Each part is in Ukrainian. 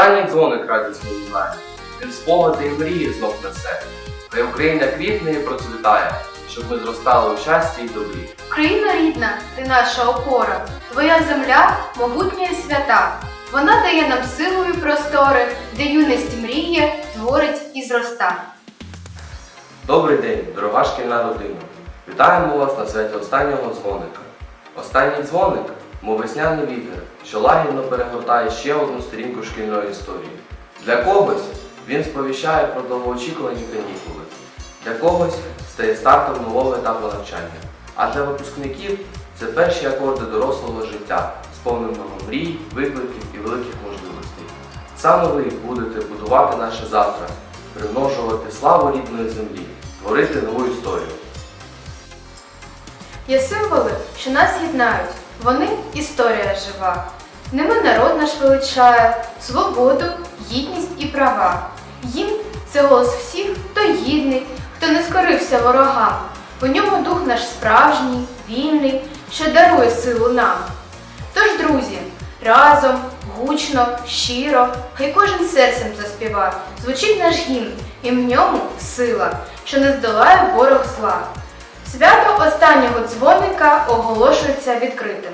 Останній дзвоник радісно лунає. Він спогади і мрії знов несе. Хай Україна квітне і процвітає, щоб ми зростали у щасті й добрі. Україна рідна, ти наша опора, твоя земля могутня і свята. Вона дає нам силу і простори, де юність мріє, творить і зроста. Добрий день, дорога шкільна родина. Вітаємо вас на святі останнього дзвоника. Останній дзвоник, мов весняний вітер, що лагідно перегортає ще одну сторінку шкільної історії. Для когось він сповіщає про довгоочікувані канікули, для когось стає стартом нового етапу навчання. А для випускників це перші акорди дорослого життя, сповненого мрій, викликів і великих можливостей. Саме ви будете будувати наше завтра, примножувати славу рідної землі, творити нову історію. Є символи, що нас єднають. Вони історія жива. Ними народ наш величає свободу, гідність і права. Їм це голос всіх, хто гідний, хто не скорився ворогам. У ньому дух наш справжній, вільний, що дарує силу нам. Тож, друзі, разом, гучно, щиро, хай кожен серцем заспіва. Звучить наш гімн, і в ньому сила, що не здолає ворог зла. Свято останнього дзвоника оголошується відкритим.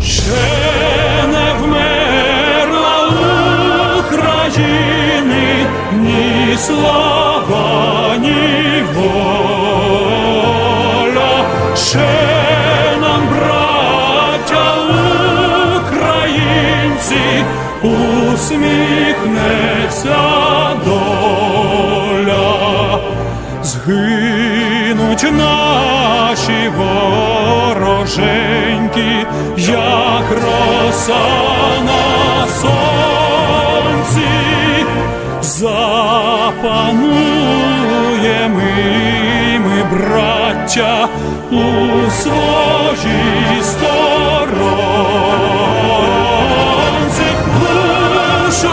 Ще не вмерла України ні слава, ні воля. Ще нам, браття українці, усміхнеться Згинуть наші вороженьки, як роса на сонці, запануємо і ми, браття, у своїй сторонці, душу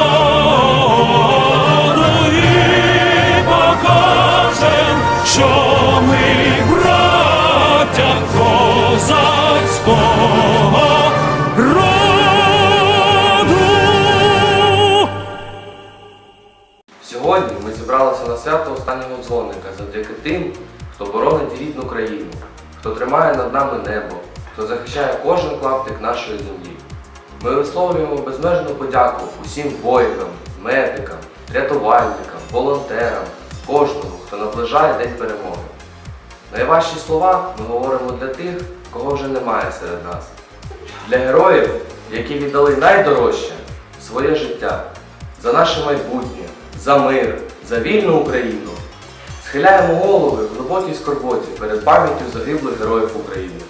що ми браття козацького роду. Сьогодні ми зібралися на свято останнього дзвоника завдяки тим, хто боронить рідну країну, хто тримає над нами небо, хто захищає кожен клаптик нашої землі. Ми висловлюємо безмежну подяку усім воїнам, медикам, рятувальникам, волонтерам, кожному, хто наближає День перемоги. Найважчі слова ми говоримо для тих, кого вже немає серед нас. Для героїв, які віддали найдорожче своє життя за наше майбутнє, за мир, за вільну Україну. Схиляємо голови в глибокій скорботі перед пам'яттю загиблих героїв України.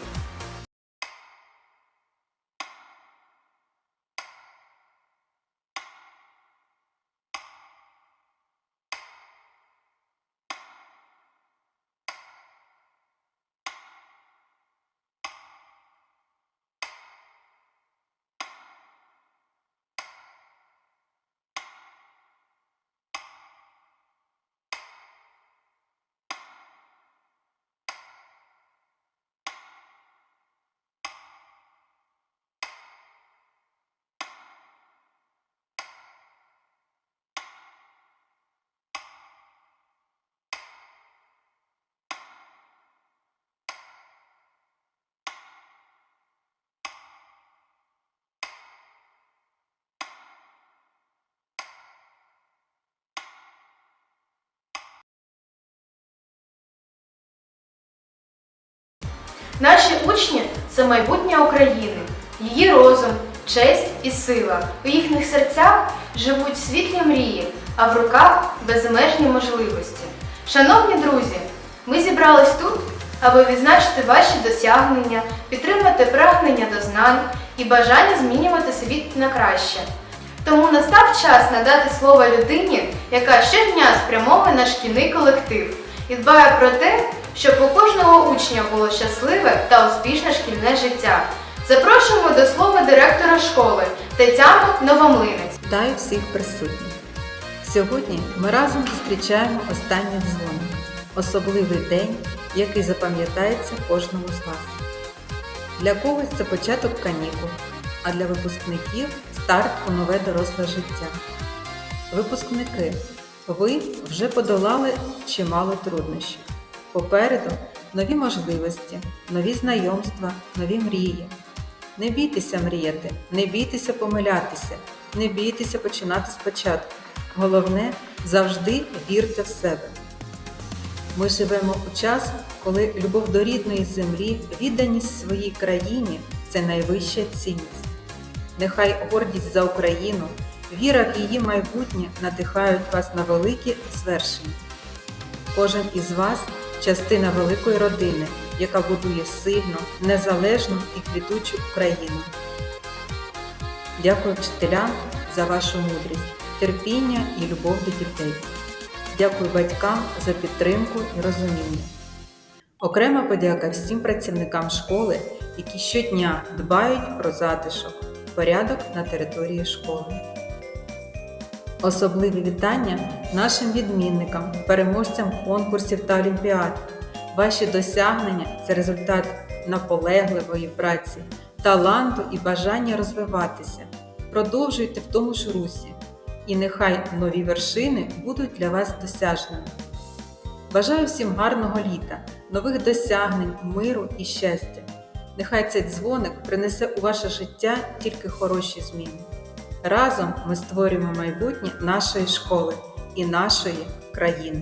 Наші учні це майбутнє України, її розум, честь і сила. У їхніх серцях живуть світлі мрії, а в руках безмежні можливості. Шановні друзі, ми зібрались тут, аби відзначити ваші досягнення, підтримати прагнення до знань і бажання змінювати світ на краще. Тому настав час надати слово людині, яка щодня спрямовує на шкільний колектив і дбає про те, щоб у кожного учня було щасливе та успішне шкільне життя. Запрошуємо до слова директора школи Тетяну Новомлинець. Вітаю всіх присутніх. Сьогодні ми разом зустрічаємо останній дзвоник. Особливий день, який запам'ятається кожному з вас. Для когось це початок канікул, а для випускників старт у нове доросле життя. Випускники, ви вже подолали чимало труднощів. Попереду нові можливості, нові знайомства, нові мрії. Не бійтеся мріяти, не бійтеся помилятися, не бійтеся починати спочатку. Головне завжди вірте в себе. Ми живемо у час, коли любов до рідної землі, відданість своїй країні це найвища цінність. Нехай гордість за Україну, віра в її майбутнє надихають вас на великі звершення. Кожен із вас частина великої родини, яка будує сильну, незалежну і квітучу Україну. Дякую вчителям за вашу мудрість, терпіння і любов до дітей. Дякую батькам за підтримку і розуміння. Окрема подяка всім працівникам школи, які щодня дбають про затишок, порядок на території школи. Особливі вітання нашим відмінникам, переможцям конкурсів та олімпіад. Ваші досягнення це результат наполегливої праці, таланту і бажання розвиватися. Продовжуйте в тому ж русі, і нехай нові вершини будуть для вас досяжними. Бажаю всім гарного літа, нових досягнень, миру і щастя. Нехай цей дзвоник принесе у ваше життя тільки хороші зміни. Разом ми створюємо майбутнє нашої школи і нашої країни.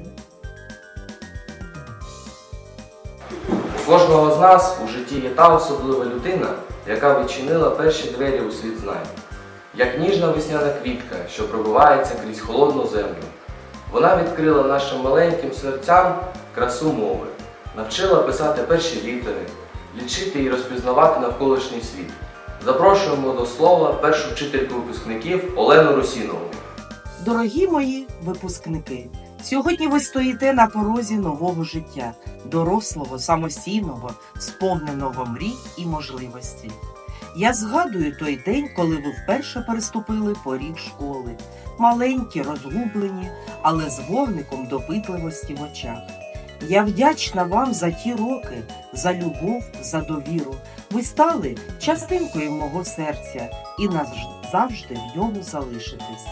У кожного з нас у житті є та особлива людина, яка відчинила перші двері у світ знань. Як ніжна весняна квітка, що пробивається крізь холодну землю. Вона відкрила нашим маленьким серцям красу мови, навчила писати перші літери, лічити і розпізнавати навколишній світ. Запрошуємо до слова першу вчительку випускників Олену Русінову. Дорогі мої випускники, сьогодні ви стоїте на порозі нового життя, дорослого, самостійного, сповненого мрій і можливостей. Я згадую той день, коли ви вперше переступили поріг школи, маленькі, розгублені, але з вогником допитливості в очах. Я вдячна вам за ті роки, за любов, за довіру. Ви стали частинкою мого серця і назавжди в ньому залишитесь.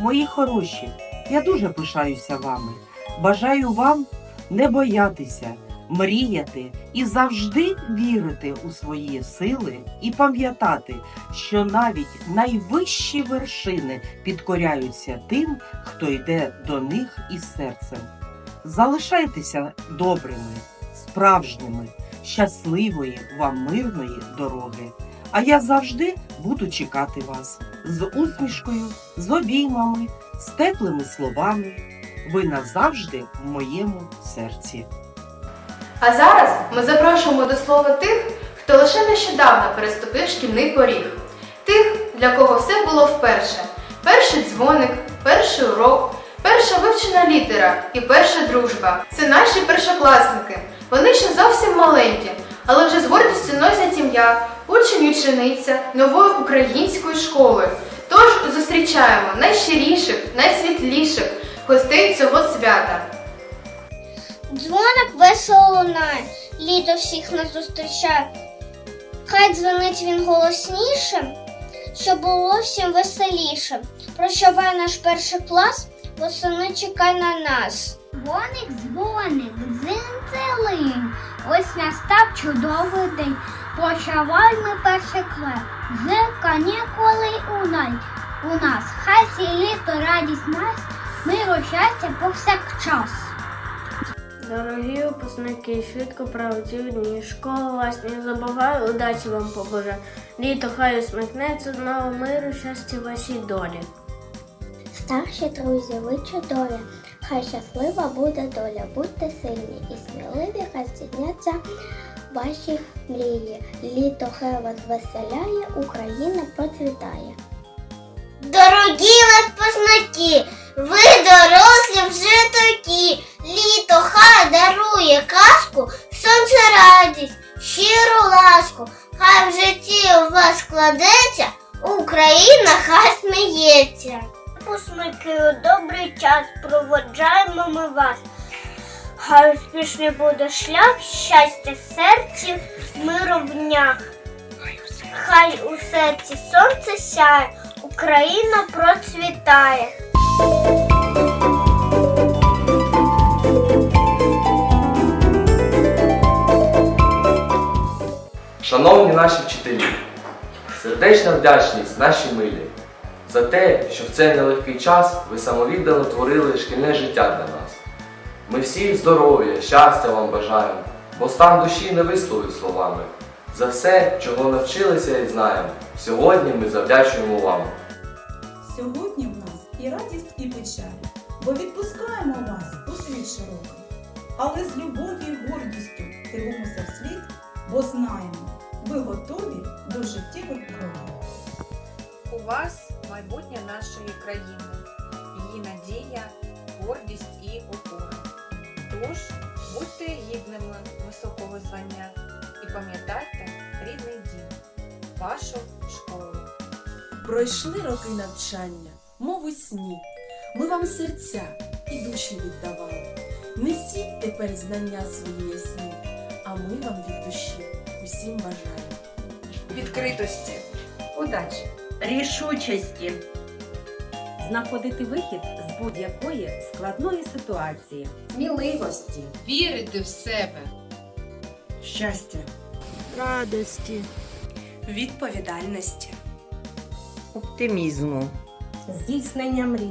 Мої хороші, я дуже пишаюся вами. Бажаю вам не боятися, мріяти і завжди вірити у свої сили і пам'ятати, що навіть найвищі вершини підкоряються тим, хто йде до них із серцем. Залишайтеся добрими, справжніми, щасливої вам мирної дороги. А я завжди буду чекати вас з усмішкою, з обіймами, з теплими словами. Ви назавжди в моєму серці. А зараз ми запрошуємо до слова тих, хто лише нещодавно переступив шкільний поріг. Тих, для кого все було вперше. Перший дзвоник, перший урок, перша вивчена літера і перша дружба. Це наші першокласники. Вони ще зовсім маленькі, але вже з гордістю носять ім'я, учень учениця нової української школи. Тож зустрічаємо найщиріших, найсвітліших гостей цього свята. Дзвоник весело лунає, літо всіх нас зустрічає. Хай дзвонить він голосніше, щоб було всім веселіше. Прощавай наш перший клас, восени чекай на нас. Дзвоник, дзвоник, дзинцелинь. Ось настав чудовий день. Прощавай ми перший клас. З канікули у нас. У нас хай сі літо радість нас, миру щастя повсякчас. Дорогі випускники, швидко пролетів дні. Школа вас не забуває, удачі вам побажаю. Літо хай усміхнеться знову миру, щастя вашій долі. Старші друзі, ви чудові. Хай щаслива буде доля, будьте сильні і сміливі, хай здійсняться ваші мрії. Літо хай вас веселяє, Україна процвітає. Дорогі випускники, ви дорослі вже такі. Літо хай дарує казку, сонце радість, щиру ласку. Хай в житті у вас складеться, Україна хай сміється. Випускники, у добрий час проводжаємо ми вас. Хай успішний буде шлях, щастя в серці, миру в днях. Хай у серці сонце сяє, Україна процвітає. Шановні наші вчителі, сердечна вдячність наші милі за те, що в цей нелегкий час ви самовіддано творили шкільне життя для нас. Ми всі здоров'я, щастя вам бажаємо, бо стан душі не висловив словами. За все, чого навчилися і знаємо, сьогодні ми завдячуємо вам. Сьогодні в нас і радість, і печаль, бо відпускаємо вас у світ широкий. Але з любов'ю і гордістю дивимося в світ, бо знаємо, ви готові до життєвих кроків. У вас майбутнє нашої країни, її надія, гордість і опора. Тож будьте гідними високого звання і пам'ятайте рідний дім, вашу школу. Пройшли роки навчання, мов у сні. Ми вам серця і душі віддавали. Несіть тепер знання свої ясні, а ми вам від душі усім бажаємо. Відкритості, удачі! Рішучості, знаходити вихід з будь-якої складної ситуації, сміливості, Вірити в себе. щастя, Радості. Відповідальності. оптимізму, здійснення мрій.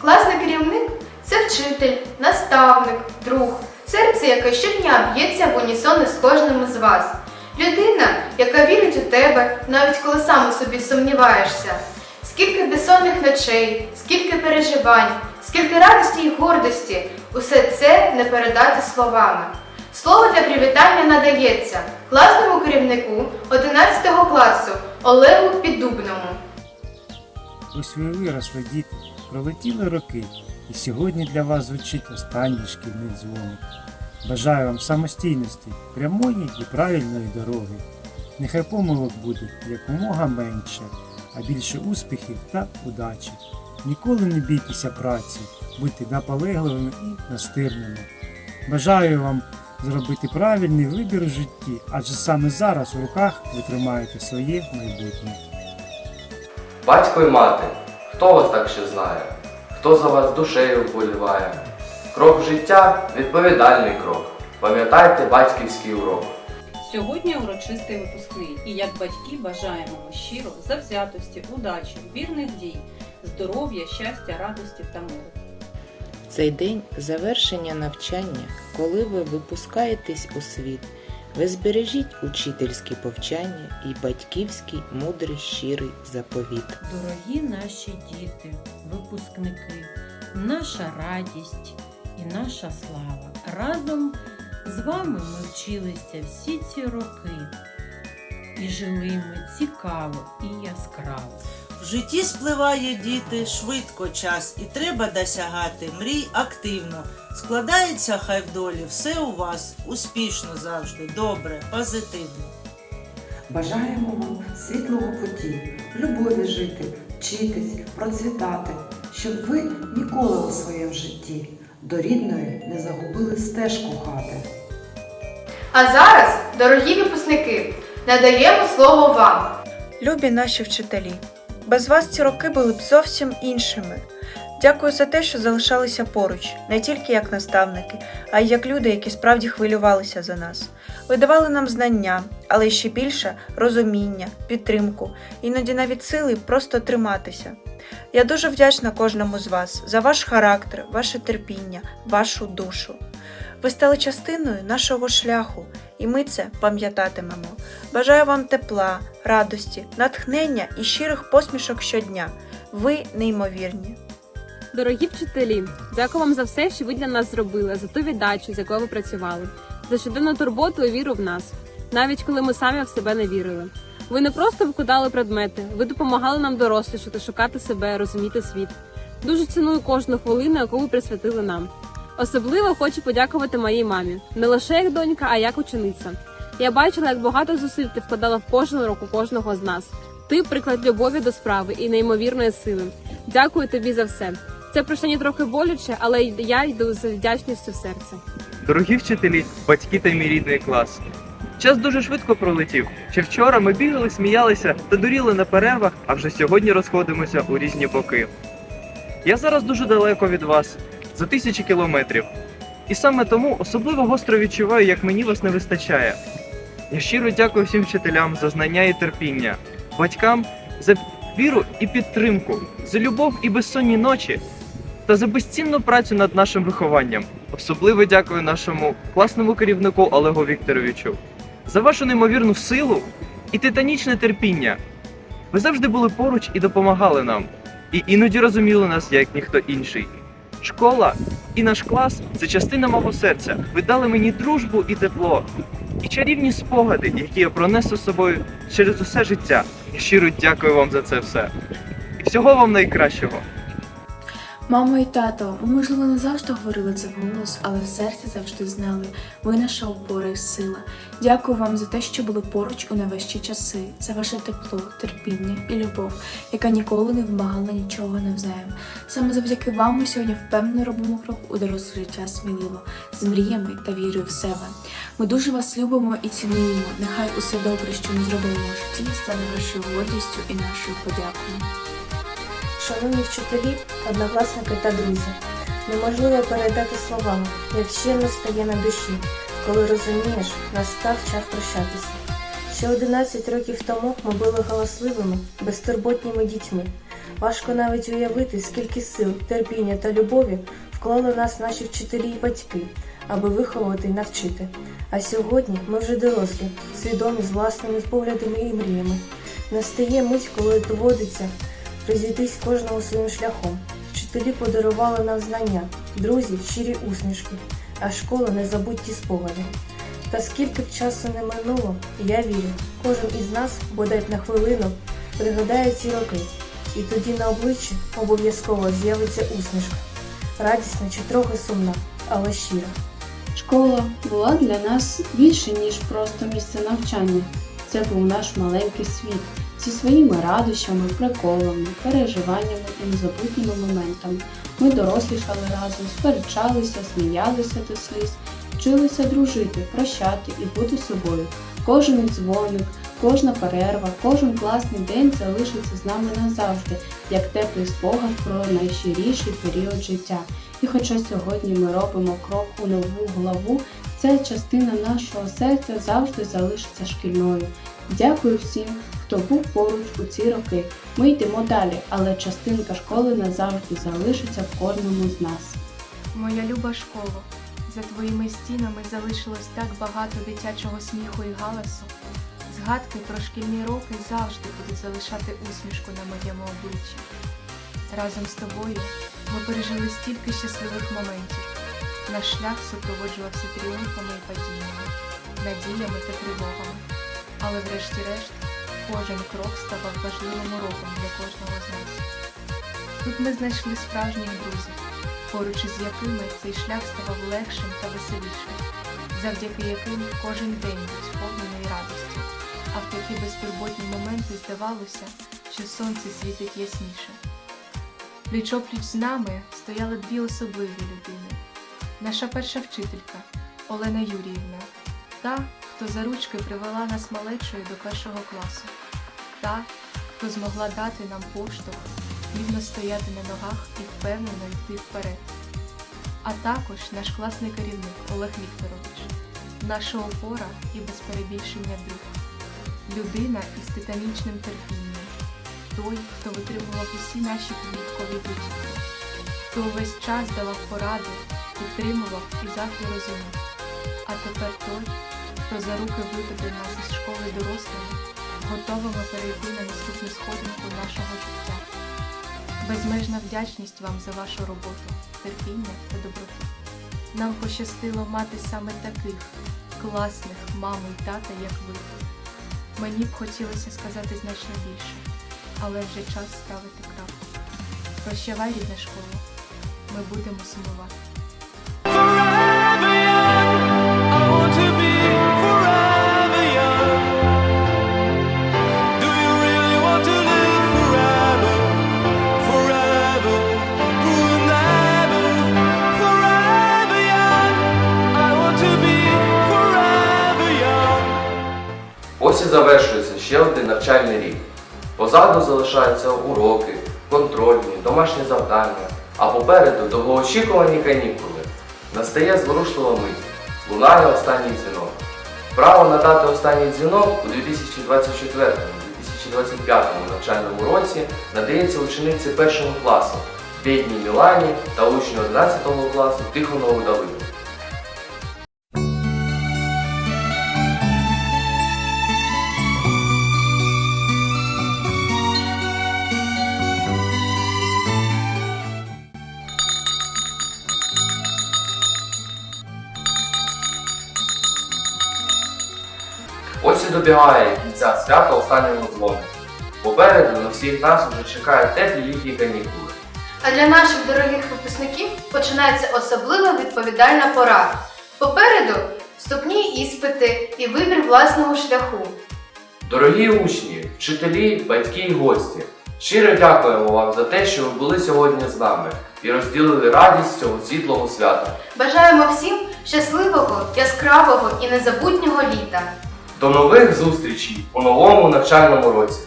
Класний керівник це вчитель, наставник, друг, серце, яке щодня б'ється в унісон із кожним із вас. Людина, яка вірить у тебе, навіть коли сам у собі сумніваєшся. Скільки безсонних ночей, скільки переживань, скільки радості і гордості, усе це не передати словами. Слово для привітання надається класному керівнику 11 класу Олегу Піддубному. Ось ви виросли, діти, пролетіли роки, і сьогодні для вас звучить останній шкільний дзвоник. Бажаю вам самостійності, прямої і правильної дороги. Нехай помилок буде якомога менше, а більше успіхів та удачі. Ніколи не бійтеся праці, будьте наполегливими і настирними. Бажаю вам зробити правильний вибір у житті, адже саме зараз у руках ви тримаєте своє майбутнє. Батько і мати, хто вас так ще знає? Хто за вас душею вболіває? Крок в життя відповідальний крок. Пам'ятайте батьківський урок. Сьогодні урочистий випускний, і як батьки бажаємо вам щиро завзятості, удачі, вірних дій, здоров'я, щастя, радості та миру. Цей день завершення навчання, коли ви випускаєтесь у світ. Ви збережіть учительські повчання і батьківський мудрий щирий заповіт. Дорогі наші діти, випускники, наша радість і наша слава. Разом з вами ми вчилися всі ці роки. І жили ми цікаво і яскраво. В житті спливає діти швидко час, і треба досягати мрій активно. Складається хай в долі все у вас успішно завжди, добре, позитивно. Бажаємо вам світлого путі, любові жити, вчитись, процвітати, щоб ви ніколи у своєму житті до рідної не загубили стежку хати. А зараз, дорогі випускники, надаємо слово вам. Любі наші вчителі, без вас ці роки були б зовсім іншими. Дякую за те, що залишалися поруч, не тільки як наставники, а й як люди, які справді хвилювалися за нас. Ви давали нам знання, але ще більше розуміння, підтримку, іноді навіть сили просто триматися. Я дуже вдячна кожному з вас за ваш характер, ваше терпіння, вашу душу. Ви стали частиною нашого шляху, і ми це пам'ятатимемо. Бажаю вам тепла, радості, натхнення і щирих посмішок щодня. Ви неймовірні. Дорогі вчителі, дякую вам за все, що ви для нас зробили, за ту віддачу, з якою ви працювали, за щоденну турботу і віру в нас, навіть коли ми самі в себе не вірили. Ви не просто викладали предмети, ви допомагали нам дорослішати, шукати себе, розуміти світ. Дуже ціную кожну хвилину, яку ви присвятили нам. Особливо хочу подякувати моїй мамі, не лише як донька, а як учениця. Я бачила, як багато зусиль ти вкладала в кожну руку кожного з нас. Ти приклад любові до справи і неймовірної сили. Дякую тобі за все. Це прощення трохи болюче, але я йду з вдячністю в серце. Дорогі вчителі, батьки та мій рідний клас. Час дуже швидко пролетів. Ще вчора ми бігали, сміялися та дуріли на перервах, а вже сьогодні розходимося у різні боки. Я зараз дуже далеко від вас, за тисячі кілометрів. І саме тому особливо гостро відчуваю, як мені вас не вистачає. Я щиро дякую всім вчителям за знання і терпіння, батькам за віру і підтримку, за любов і безсонні ночі та за безцінну працю над нашим вихованням. Особливо дякую нашому класному керівнику Олегу Вікторовичу за вашу неймовірну силу і титанічне терпіння. Ви завжди були поруч і допомагали нам, і іноді розуміли нас як ніхто інший. Школа і наш клас це частина мого серця. Ви дали мені дружбу і тепло, і чарівні спогади, які я пронесу з собою через усе життя. Я щиро дякую вам за це все. І всього вам найкращого. Мамо і тато, ми, можливо, не завжди говорили це вголос, але в серці завжди знали. Ви наша опора і сила. Дякую вам за те, що були поруч у найважчі часи, за ваше тепло, терпіння і любов, яка ніколи не вимагала нічого навзаєм. Саме завдяки вам ми сьогодні впевнено робимо крок у доросле життя сміливо, з мріями та вірою в себе. Ми дуже вас любимо і цінуємо. Нехай усе добре, що ми зробимо в житті, стане вашою гордістю і нашою подякою. Шановні вчителі, однокласники та друзі, неможливо передати словами, як щемно стає на душі, коли розумієш, настав час прощатися. Ще 11 років тому ми були галасливими, безтурботніми дітьми. Важко навіть уявити, скільки сил, терпіння та любові вклали в нас наші вчителі і батьки, аби виховувати і навчити. А сьогодні ми вже дорослі, свідомі з власними поглядами і мріями. Настає мить, коли доводиться розійтись кожного своїм шляхом. Вчителі подарували нам знання, друзі щирі усмішки, а школа незабутті спогади. Та скільки б часу не минуло, я вірю, кожен із нас, бодай на хвилину, пригадає ці роки, і тоді на обличчі обов'язково з'явиться усмішка, радісна чи трохи сумна, але щира. Школа була для нас більше, ніж просто місце навчання. Це був наш маленький світ зі своїми радощами, приколами, переживаннями і незабутніми моментами. Ми дорослішали разом, сперечалися, сміялися до сліз, вчилися дружити, прощати і бути собою. Кожен дзвоник, кожна перерва, кожен класний день залишиться з нами назавжди, як теплий спогад про найщиріший період життя. І хоча сьогодні ми робимо крок у нову главу, ця частина нашого серця завжди залишиться шкільною. Дякую всім, хто був поруч у ці роки. Ми йдемо далі, але частинка школи назавжди залишиться в кожному з нас. Моя люба школа, за твоїми стінами залишилось так багато дитячого сміху і галасу. Згадки про шкільні роки завжди будуть залишати усмішку на моєму обличчі. Разом з тобою ми пережили стільки щасливих моментів. Наш шлях супроводжувався тріумфами і падіннями, надіями та тривогами. Але врешті-решт кожен крок ставав важливим уроком для кожного з нас. Тут ми знайшли справжніх друзів, поруч із якими цей шлях ставав легшим та веселішим, завдяки яким кожен день був сповнений радості, а в такі безтурботні моменти здавалося, що сонце світить ясніше. Пліч-опліч з нами стояли дві особливі людини. Наша перша вчителька Олена Юріївна, та, хто за ручки привела нас малечою до першого класу, та, хто змогла дати нам поштовх, рівно стояти на ногах і впевнено йти вперед. А також наш класний керівник Олег Вікторович, наша опора і без перебільшення друг, людина із титанічним терпінням, той, хто витримував усі наші підліткові будівлі, хто увесь час давав поради, підтримував і завжди розумів. А тепер той, хто за руки виведе нас із школи дорослими, готовими перейти на наступну сходинку нашого життя. Безмежна вдячність вам за вашу роботу, терпіння та доброту. Нам пощастило мати саме таких класних мам і тата, як ви. Мені б хотілося сказати значно більше, але вже час ставити крапку. Прощавай, рідна школа. Ми будемо сумувати. Ось і завершується ще один навчальний рік. Позаду залишаються уроки, контрольні, домашні завдання, а попереду довгоочікувані канікули. Настає зворушлива мить. Лунає останній дзвінок. Право надати останній дзвінок у 2024-2025 навчальному році надається учениці першого класу Бідній Мілані та учню 11 класу Тихонову Давиду. Добігає кінця свята останнього дзвонику. Попереду на всіх нас вже чекають теплі літні канікули. А для наших дорогих випускників починається особлива відповідальна пора. Попереду вступні іспити і вибір власного шляху. Дорогі учні, вчителі, батьки і гості, щиро дякуємо вам за те, що ви були сьогодні з нами і розділили радість цього світлого свята. Бажаємо всім щасливого, яскравого і незабутнього літа. До нових зустрічей у новому навчальному році!